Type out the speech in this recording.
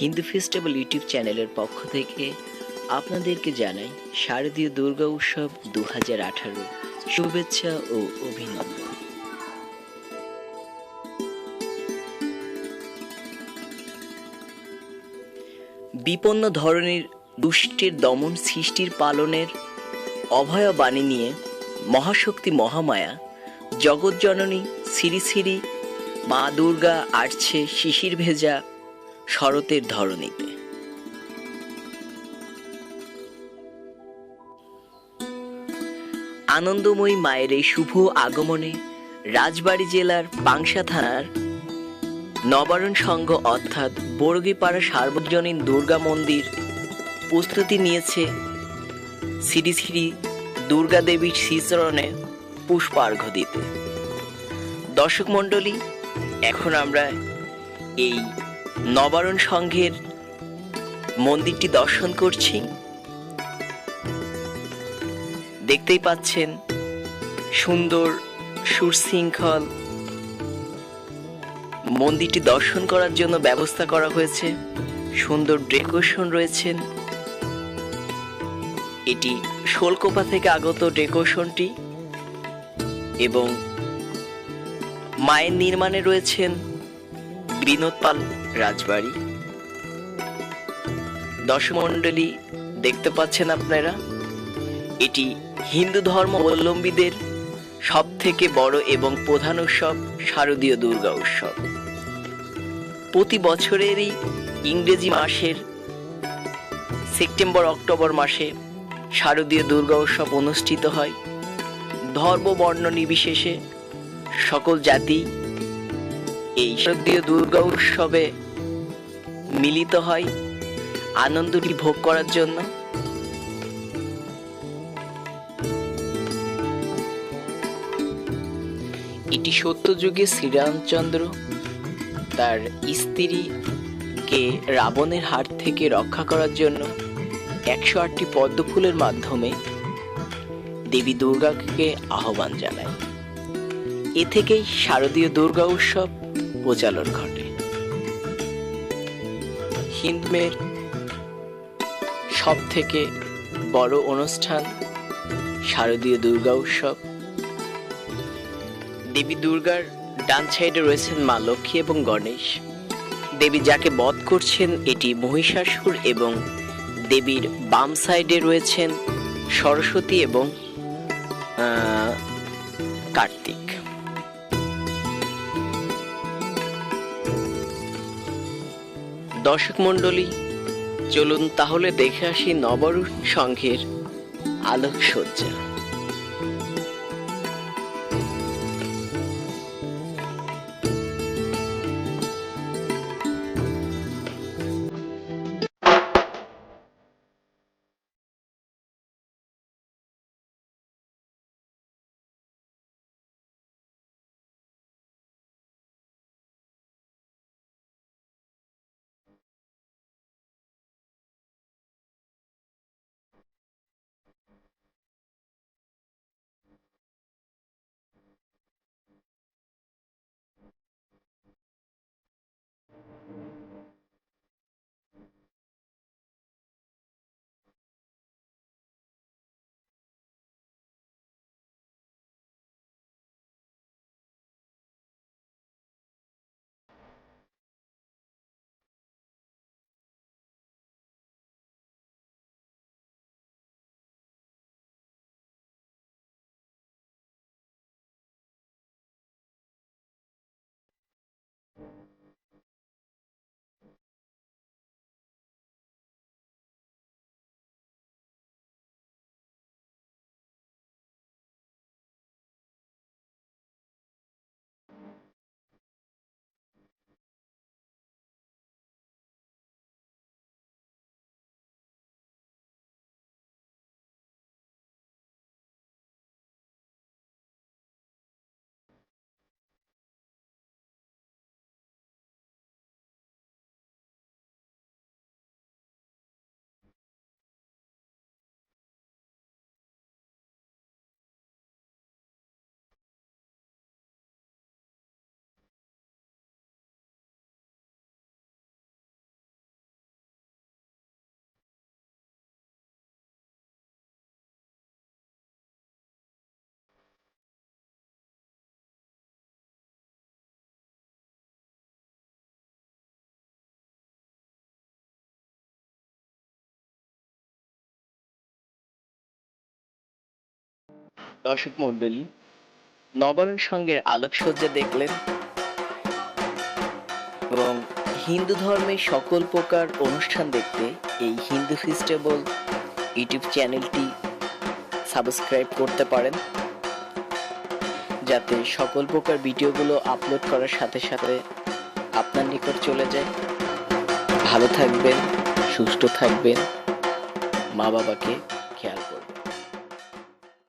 Hindu festival YouTube চ্যানেলের পক্ষ থেকে আপনাদেরকে জানাই শারদীয় দুর্গা উৎসব দু হাজার আঠারো শুভেচ্ছা ও অভিনন্দন। বিপন্ন ধরনের দুষ্টের দমন সৃষ্টির পালনের অভয় বাণী নিয়ে মহাশক্তি মহামায়া জগৎজননী শ্রী শ্রী মা দুর্গা আসছে শিশির ভেজা শরতের ধরণীতে। আনন্দময়ী মায়ের এই শুভ আগমনে রাজবাড়ী জেলার পাংশা থানার নবারণ সংঘ অর্থাৎ বর্গীপাড়া সার্বজনীন দুর্গা মন্দির প্রস্তুতি নিয়েছে শ্রী শ্রী দুর্গা দেবীর শ্রীচরণে পুষ্পার্ঘ্য দিতে। দর্শক মণ্ডলী, এখন আমরা এই নবারণ সংঘের মন্দিরটি দর্শন করছি। দেখতেই পাচ্ছেন সুন্দর সুশৃঙ্খল মন্দিরটি দর্শন করার জন্য ব্যবস্থা করা হয়েছে। সুন্দর ডেকোরেশন রয়েছেন। এটি শোলকোপা থেকে আগত ডেকোরেশনটি এবং মায়ের নির্মাণে রয়েছেন বিনোদ পাল রাজবাড়ি। দশমণ্ডলী দেখতে পাচ্ছেন আপনারা? এটি হিন্দু ধর্ম অবলম্বীদের সব থেকে বড় এবং প্রধান উৎসব শারদীয় দুর্গা উৎসব। প্রতি বছরেরই ইংরেজি মাসের সেপ্টেম্বর, অক্টোবর মাসে শারদীয় দুর্গা উৎসব অনুষ্ঠিত হয়। ধর্ম, বর্ণ নির্বিশেষে সকল জাতি এই শারদীয় দুর্গা উৎসবে মিলিত হয় আনন্দটি ভোগ করার জন্য। এটি সত্যযুগে শ্রীরামচন্দ্র তার স্ত্রীকে রাবণের হাত থেকে রক্ষা করার জন্য একশো আটটি পদ্ম ফুলের মাধ্যমে দেবী দুর্গাকে আহ্বান জানায়। এ থেকেই শারদীয় দুর্গা উৎসব প্রচলন ঘটে। হিন্দুমের সব থেকে বড় অনুষ্ঠান শারদীয় দুর্গা উৎসব। দেবী দুর্গার ডান সাইডে রয়েছেন মা লক্ষ্মী এবং গণেশ। দেবী যাকে বধ করছেন এটি মহিষাসুর এবং দেবীর বাম সাইডে রয়েছেন সরস্বতী এবং কার্তিক। দর্শক মণ্ডলী চলুন তাহলে দেখে আসি নবরূপ সংঘের আলোকসজ্জা। দর্শক মন্ডলী নবাবের সঙ্গে আলোকসজ্জা দেখলেন এবং হিন্দু ধর্মের সকল প্রকার অনুষ্ঠান দেখতে এই হিন্দু ফেস্টিভ্যাল ইউটিউব চ্যানেলটি সাবস্ক্রাইব করতে পারেন। যাতে সকল প্রকার ভিডিওগুলো আপলোড করার সাথে সাথে আপনার নিকট চলে যায়। ভালো থাকবেন, সুস্থ থাকবেন। মা বাবাকে খেয়াল